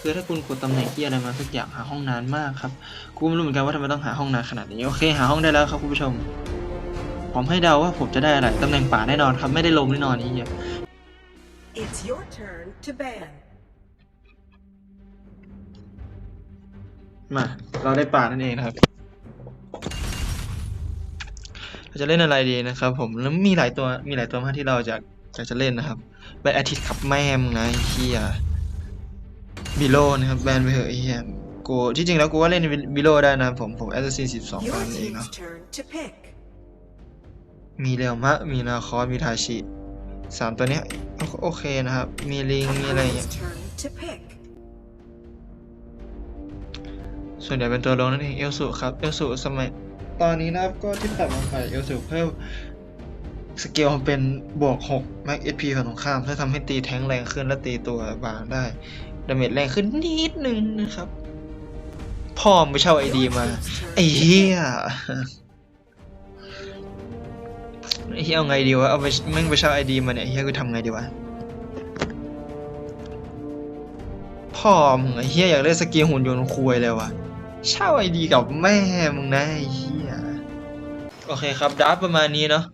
คือถ้าคุณกดตำแหน่งที่อะไรมาสักอย่างหาห้องนานมากครับกูไม่รู้เหมือนกันว่าทำไมต้องหาห้องนานขนาดนี้โอเคหาห้องได้แล้วครับคุณผู้ชม ผมให้เดาว่าผมจะได้อะไรตำแหน่งป่าแน่นอนครับไม่ได้ลมแน่นอนนี้เหี้ย It's your turn to ban. มาเราได้ป่านั่นเองนะครับเราจะเล่นอะไรดีนะครับ ผมแล้วมีหลายตัวมีหลายตัวมากที่เราจะอยากจะเล่นนะครับแบนอาทิตย์ขับแม่มงนะไอ้เฮีย บิโลนะครับแบนไปเถอะไอ้เฮียกูที่จริงแล้วกูก็เล่นบิโลได้นะครับผมผมแอสซัสซินสิบสอง Your นั่นเองเนาะ team's turn to pick. มีเรียวมะมีนาคอสมีทาชิสามตัวเนี้ยโอเคนะครับ มีลิงมีอะไรอย่างเงี้ Opponent's ย turn to pick. ส่วนใหญ่เป็นตัวลงนั่นเองเอลสุครับเอลสุสมัยตอนนี้นะครับก็ที่ปรับมาใหม่เอลสุเพิ่มสเกลเป็นบวก6 Max HP ฝั่งตรงข้ามเพื่อทำให้ตีแทงค์แรงขึ้นและตีตัวบางได้ ดาเมจแรงขึ้นนิดนึงนะครับ พ่อไมงไปเช่าไอดีมา ไอ้เหี้ยไอ้เหี้ยเอาไงดีวะ เอาไปแม่งไปเช่าไอดีมาเนี่ยไอ้เหี้ยกูทำไงดีวะ พ่อมึงไอ้เหี้ยอยากเล่นสกีหุ่นยนต์คุยเลยวะเช่าไอดีกับแม่มึงนะไอ้เหี้ย โอเคครับดราฟประมาณนี้เนาะ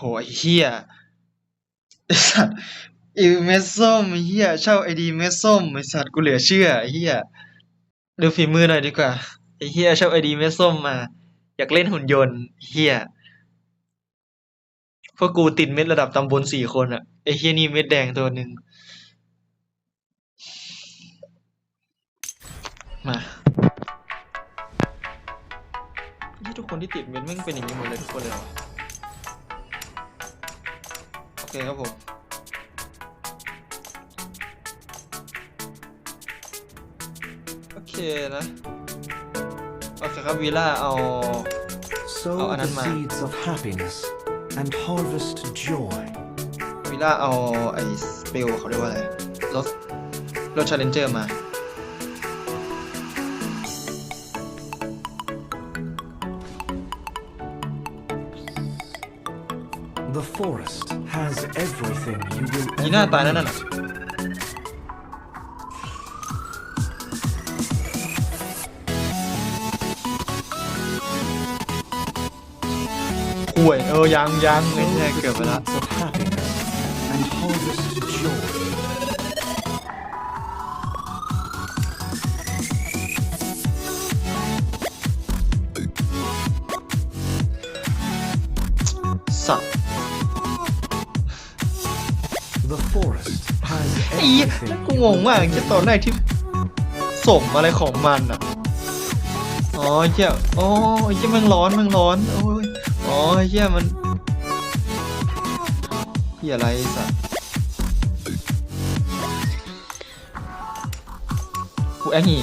หไอ้เฮียไอ้สัตว์อีเมสส้มไอ้เฮียเช่าไอดีเมสส้มไอ้สัตว์กูเหลือเชื่อไอ้เฮียดูฝีมือหน่อยดีกว่าไอ้เฮียเช่าไอดีเมสส้มมา อยากเล่นหุ่นยนต์เฮียพวกกูติดเม็ดระดับตำบลสี่คนอะไอ้เฮียนี่เม็ดแดงตัวหนึ่งมาที่ทุกคนที่ติดเม็ดแม่งเป็นอย่างนี้หมดเลยทุกคนเลยเหรอโอ เคครับผมโอเคนะโอเคครับวีล่าเอา Sow Oh, the and then ma- seeds of happiness and harvest joy. วีล่าเอาไอ้สเปลเขาเรียกว่าอะไรรถรถชาเลนเจอร์มา The forest ยีหน้า ever ตายนั่นน่ะ need. ห่วยเออยังยังไม่ Sow ใช่ the เกือบไปละ seeds กูงงมากแค่ตอนแรกที่สมอะไรของมันอะอ๋อเหี้ยอ๋อเหี้ยมันร้อนมันร้อนโอ้ยอ๋อเหี้ยมันเหี้ยอะไรสัตว์กูแองหนี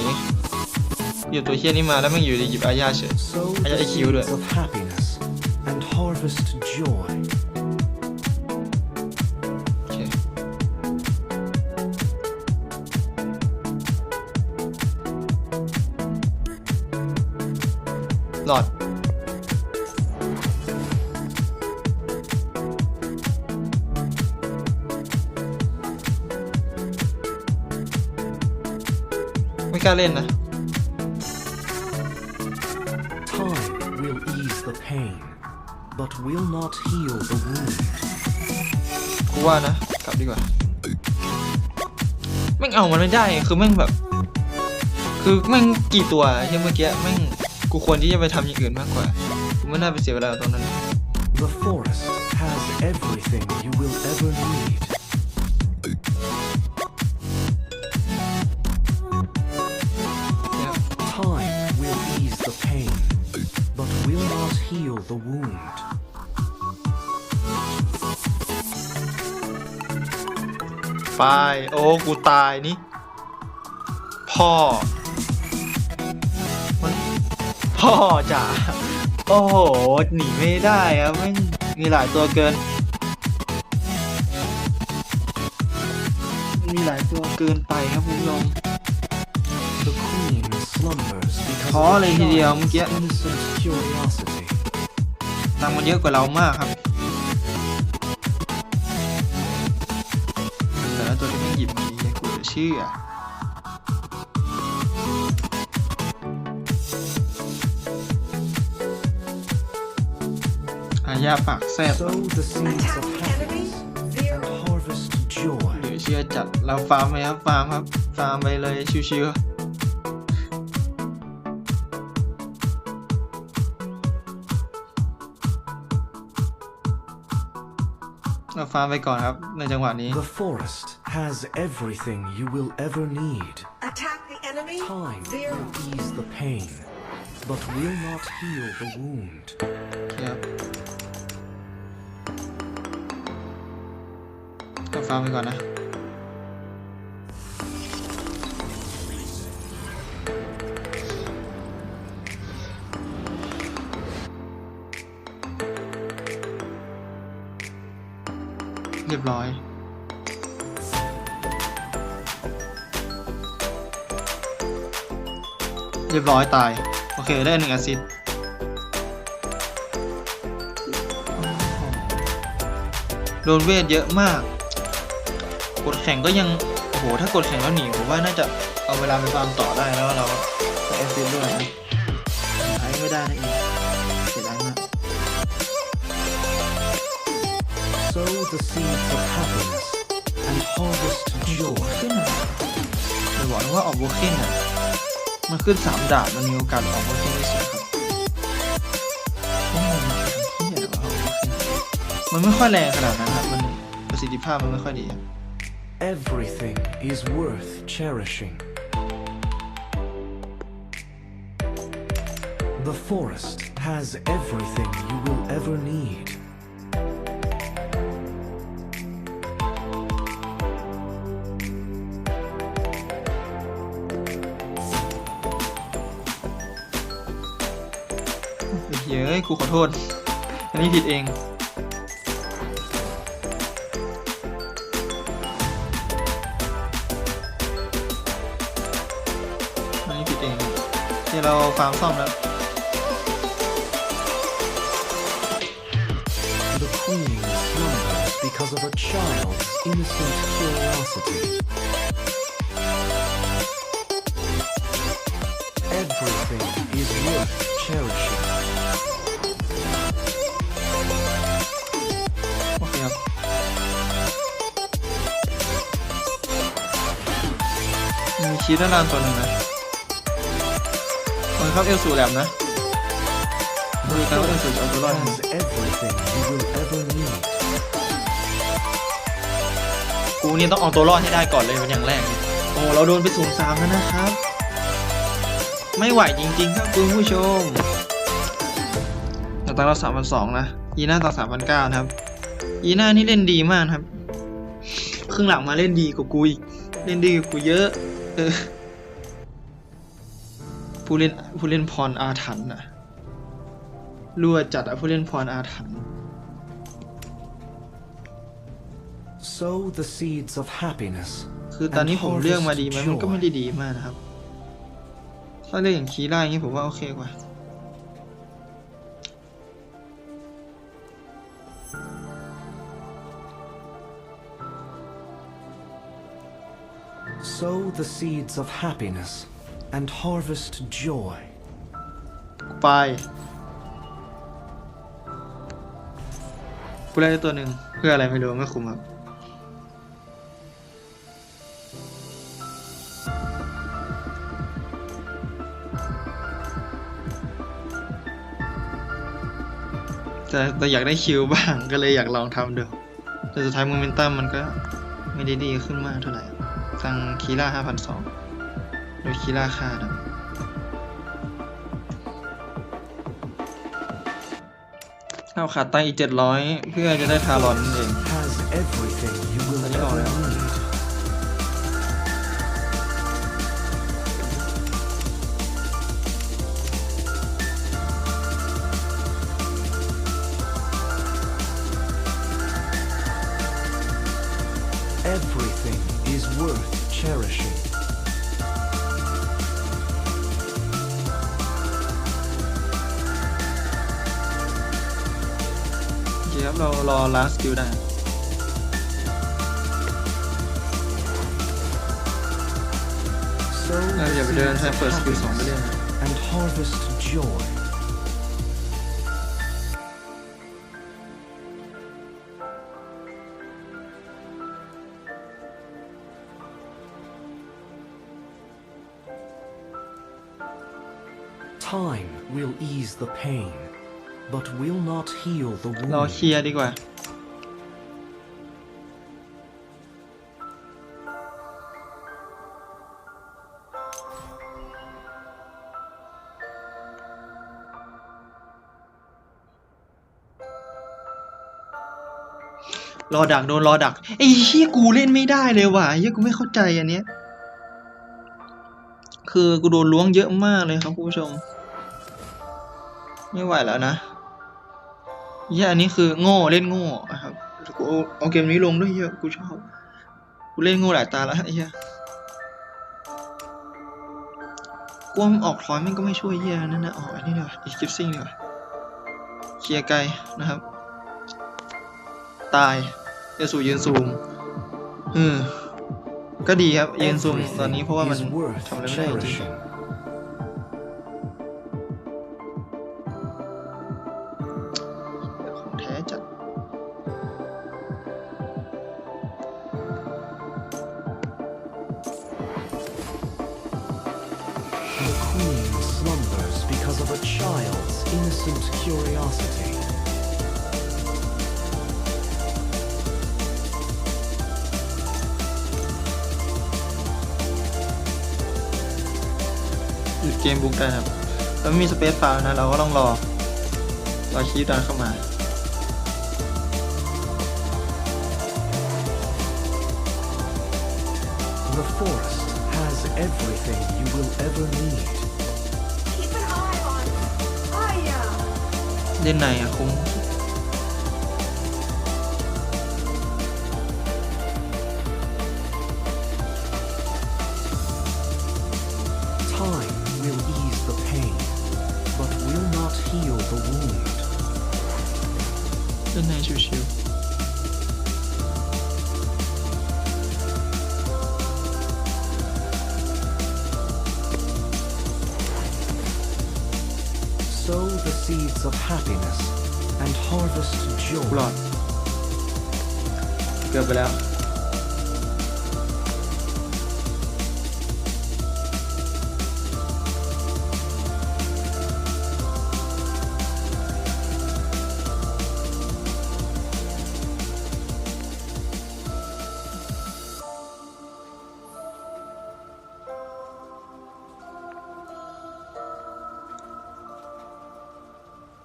อยู่ตัวเหี้ยนี่มาแล้วมันอยู่ดีหยิบอาญาเฉย Sow I got the a cue to it. seeds of happiness ล้าเล่นนะ Time will ease the pain, but will not heal the wound. กูว่านะ กลับดีกว่าแม่งเอามันไม่ได้คือแม่งแบบ คือแม่งกี่ตัวที่เมื่อกี้แม่งกูควรที่จะไปทำอย่างอื่นมากกว่ากูไม่น่าไปเสียเวลาตรงนั้น The forest has everything you will ever need. Heal the wound. ไปโอ้ กูตายนี่ พ่อมันพ่อจ๋า โอ้โห หนีไม่ได้อะแม่งมีหลายตัวเกิน มีหลายตัวเกินไปครับคุณผู้ชม The queen slumbers because ท้อ of เลยทีเดียว child's เมื่อกี้ innocent curiosity. ตังค์มันเยอะกว่าเรามากครับ แต่ละตัวที่ไม่หยิบดีกูจะเชื่ออายาปากแซบ Sow the seeds Attack of the enemy. happiness and Zero. harvest joy. หรือเชื่อจัดเราฟาร์มไหมครับฟาร์มครับฟาร์มไปเลยชิวๆ ฟาร์มไปก่อนครับ ในจังหวะนี้ The forest has everything you will ever need. Attack the enemy. Time Zero. will ease the pain, but will not heal the wound. ครับก็ฟาร์มไปก่อนนะ เรียบร้อย เรียบร้อยตาย โอเค ได้หนึ่งแอสซิสต์โดนเวทเยอะมาก กดแข่งก็ยัง โอ้โห ถ้ากดแข่งแล้วหนีผมว่าน่าจะเอาเวลาไปฟาร์มต่อได้แล้วเราแอซิสต์ด้วยนะ the seeds of happiness and harvest โอ้ joy. ขึ้นอะเลยบอกนะว่าออกโบเคนอะมันขึ้นสามดาบมันมีโอกาสออกโบเคนได้สูงครับโอ้ยมันเป็นเหี้ยอะไรวะออกโบเคนมันไม่ค่อยแรงขนาดนั้นครับมันประสิทธิภาพมันไม่ค่อยดีครับ Everything is worth cherishing. The forest has everything you will ever need. ครูขอโทษ อันนี้ผิดเองอันนี้ผิดเองที่เราฟาร์มซ่อมแล้ว Everything is worth cherishing. ชีด้านล่างตัวหนึ่งนะโอ้ยครับเอลสูแหลมนะดูกันว่าเอลสูจะเอาตัวรอดยังไง Has everything you will ever need. กูนี่ต้องเอาตัวรอดให้ได้ก่อนเลยเป็นอย่างแรก โอ้เราโดนไปศูนย์สามแล้วนะครับ ไม่ไหวจริงๆครับคุณผู้ชมแต่ตอนเราสามพันสองนะอีน่าต่อสามพันเก้านะครับอีน่านี่เล่นดีมากนะครับครึ่งหลังมาเล่นดีกว่ากูอีกเล่นดีกว่ากูเยอะเออผู้เล่นผู้เล่นพรอาถรรพ์น่ะรั่วจัดอะผู้เล่นพรอาถรรพ์ Sow the seeds of happiness คือตอนนี้ผมเลือกมาดีไหม harvest มันก็ไม่ได้ joy. ดีมากนะครับ ถ้าเลือกอย่างคีร่าอย่างนี้ผมว่าโอเคกว่า Sow the seeds of happiness and harvest joy. ไปกูได้ตัวหนึ่งเพื่ออะไรไม่รู้ไม่คุ้มครับแต่แต่อยากได้คิวบ้างก็เลยอยากลองทำดูแต่สุดท้ายโมเมนตัมมันก็ไม่ได้ดีขึ้นมากเท่าไหร่ ทางคีร่าห้าพันสองโดยคีร่าค่านะเอาขาดตังอีกเจ็ดร้อยเพื่อจะได้ทารอนนั่นเอง Has everything you will Ano ever yun? need. Everything is worth cherishing. ครับเรารอ last skill ได้ Sow เรา the อย่าไปเดิน seeds ใช้ of เปิดสกิลสองไปเรื่อย happiness and harvest joy. Time will ease the pain, but will not heal the wound. รอเคลียร์ดีกว่า รอดักโดนรอดักไอ้เฮียกูเล่นไม่ได้เลยว่ะเฮียกูไม่เข้าใจอันเนี้ย คือกูโดนล้วงเยอะมากเลยครับคุณผู้ชม ไม่ไหวแล้วนะเฮียอันนี้คือโง่เล่นโง่นะครับกูเอาเกมนี้ลงด้วยเฮียกูชอบกูเล่นโง่หลายตาแล้วไอ้เฮียกลัวมันออกทอยมันก็ไม่ช่วยเฮียนั่นนะออกอันนี้ดีกว่าอีกิฟซิ่งดีกว่าเคลียร์ไกลนะครับ ตายเอสูยืนซูมอืม ก็ดีครับยืนซูมตอนนี้เพราะว่ามัน Everything is worth ทำอะไรไม่ได้จริง cherishing. ของแท้จัด The queen slumbers because of a child's innocent curiosity. เกมบุกได้ครับแล้วไม่มีสเปซฟาร์นะ เราก็ต้องรอรอคีย์ดันเข้ามา The forest has everything you will ever need. Keep an eye on Aya. เล่นในอะคุ้ม sow the seeds of happiness and harvest joy. Blood. Go.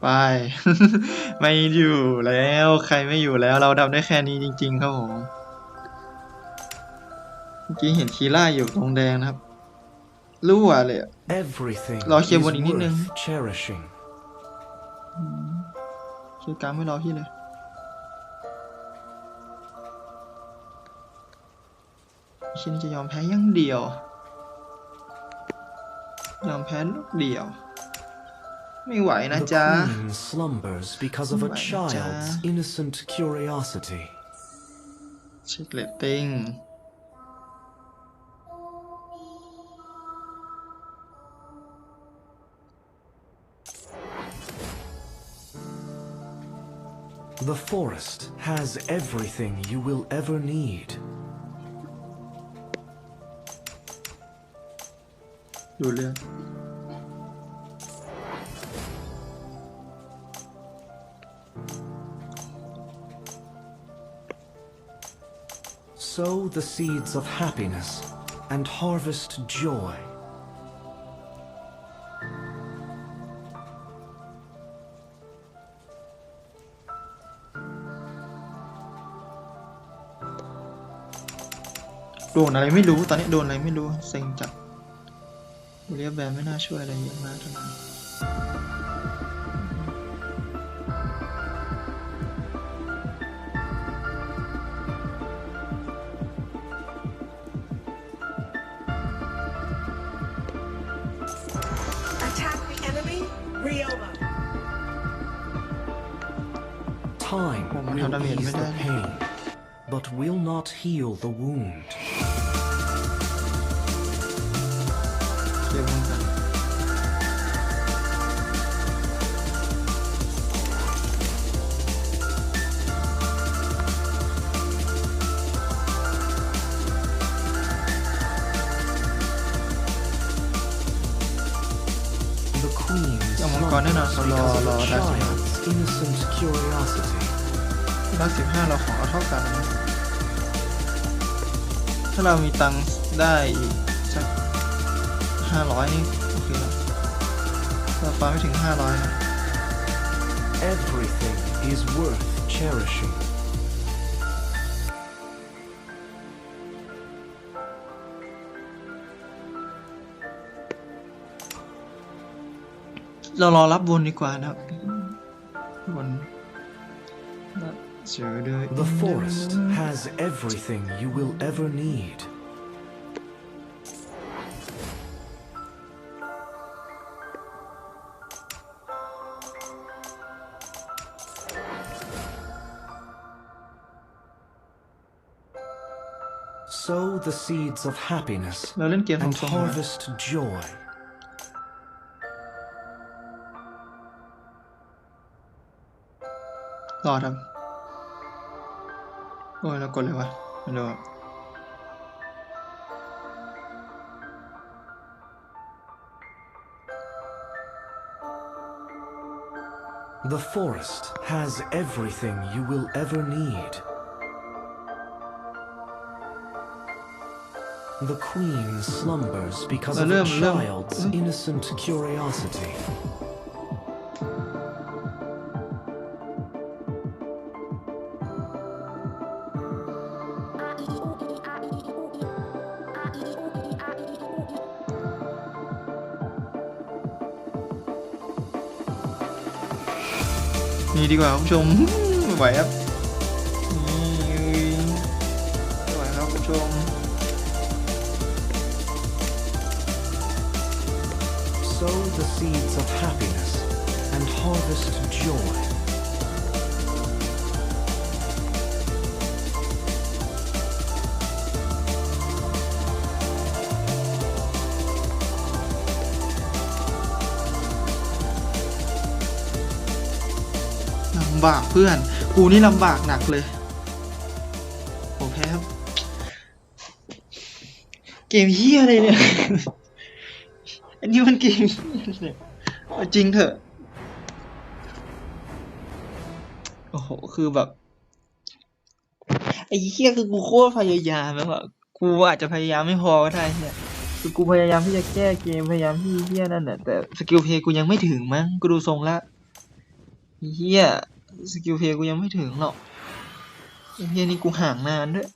ไปแล้วไป ไม่อยู่แล้วใครไม่อยู่แล้วเราทำได้แค่นี้จริง ๆ ครับผม เมื่อกี้เห็นคีร่าอยู่ตรงแดงนะครับรั่วเลยอะ Everything Lo is chia buồn ý nít nè. worth cherishing. คีย์การดไม่รอพี่เลยชินจะยอมแพ้อยังเดียว ยอมแพ้ลูกเดียว ไม่ไหวนะ The จ๊ะ queen slumbers because of a Right, child's ja. innocent curiosity. เช็คเลตติ้ง The forest has everything you will ever need. ดูเรื่อง Sow the seeds of happiness and harvest joy. โดนอะไรไม่รู้ตอนนี้โดนอะไรไม่รู้เซ็งจัดเรียบแบนไม่น่าช่วยอะไรเยอะมากเท่านั้น Attack Time Oh, man, will how dami- ease the madami. pain, but will not heal the wound. เก็บมันกัน The queen Oh my God, no, no, slumbers no, because of no, a that's- child's innocent curiosity. ร้อยสิบห้าเราของเอาเท่ากันนะถ้าเรามีตังค์ได้อีกสักห้าร้อยนี่โอเคแล้วเราฟ้าไม่ถึงห้าร้อยนะ Everything is worth cherishing. เรารอรับบนดีกว่านะครับบ The forest has everything you will ever need. Sow the seeds of happiness เราเล่นเกม and ทำทรงนะ harvest joy. ร อทำโอ้ยเรากดเลยวะไม่รู้อะ The forest has everything you will ever need. The queen slumbers because of a Alam, alam. child's innocent curiosity. ดีกว่าคุณผู้ชม ไม่ไหวครับนี่ไม่ไหวครับคุณผู้ชม Sow the seeds of happiness and harvest joy. ำบากเพื่อน กูนี่ลำบากหนักเลยโอ้แพ้ครับ เกมเฮียอะไรเนี่ย อันนี้มันเกมเฮียอะไรเนี่ยจริงเถอะ โอ้โห คือแบบ ไอ้เฮียคือกูโคตรพยายามแล้วอะกูอาจจะพยายามไม่พอก็ได้เนี่ยคือกูพยายามที่จะแก้เกมพยายามที่เฮียนั่นแหละแต่สกิลเพย์กูยังไม่ถึงมั้งกูดูทรงละเฮีย สกิลเพย์กูยังไม่ถึงหรอกไอ้เฮียนี่กูห่างนานด้วย